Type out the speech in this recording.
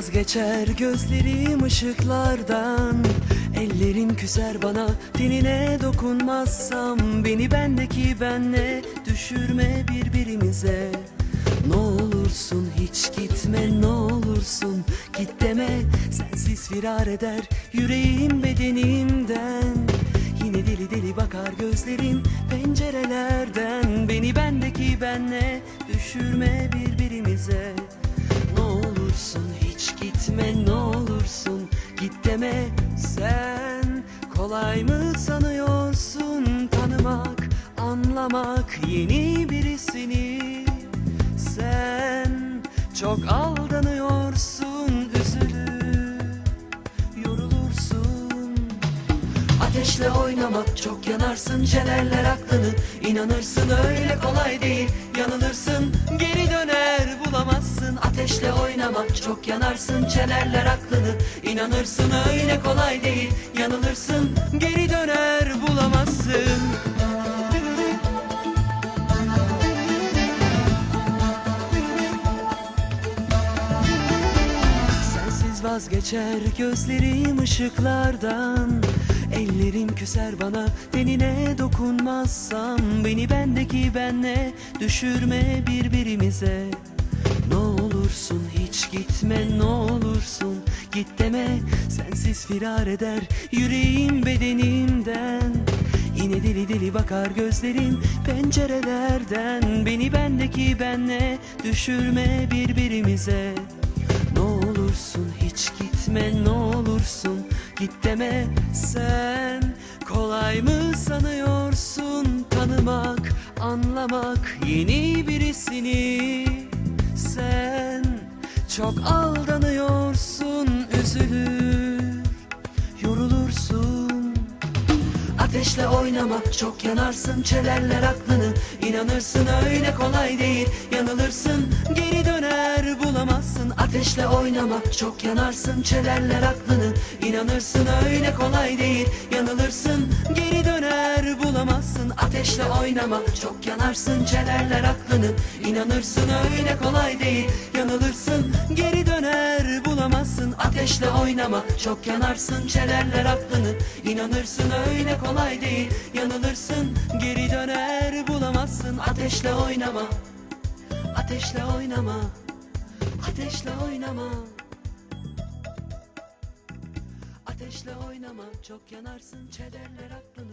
vazgeçer gözlerim ışıklardan. Ellerin küser bana tenine dokunmazsam. Beni bendeki benle düşürme birbirimize. Ne olursun hiç gitme ne olursun Git deme. Sensiz firar eder yüreğim bedenimden. Yine deli deli bakar gözlerin pencerelerden. Beni bendeki benle düşürme birbirimize Kolay mı sanıyorsun? Tanımak Anlamak yeni birisini. Sen çok aldanıyorsun üzülür Yorulursun. Ateşle oynamak çok yanarsın Çelerler aklını. İnanırsın öyle kolay değil Yanılırsın Ateşle oynamak çok yanarsın Çelerler aklını. İnanırsın öyle kolay değil. Yanılırsın geri döner bulamazsın. Sensiz vazgeçer gözlerim ışıklardan. Ellerin küser bana tenine dokunmazsam. Beni bendeki benle düşürme birbirimize. Ne olursun hiç gitme ne olursun. Git deme sensiz firar eder yüreğim bedenimden. Yine deli deli bakar gözlerim pencerelerden. Beni bendeki benle düşürme birbirimize. Ne olursun hiç gitme ne olursun. Git deme sen Kolay mı sanıyorsun? Tanımak Anlamak yeni birisini Sen çok aldanıyorsun Üzülür yorulursun. Ateşle oynamak çok yanarsın Çelerler aklını. İnanırsın öyle kolay değil Yanılırsın. Geri döner bulamazsın. Ateşle oynamak çok yanarsın Çelerler aklını. İnanırsın öyle kolay değil Yanılırsın. Geri döner bulamazsın Ateşle oynamak çok yanarsın Çelerler aklını. İnanırsın öyle kolay değil. Yanılırsın geri döner. Bulamazsın Ateşle oynamak çok yanarsın Çelerler aklını. İnanırsın öyle kolay değil. Yanılırsın geri döner. Bulamazsın Ateşle oynama. Ateşle oynama. Ateşle oynama. Ateşle oynama. Çok yanarsın Çelerler aklını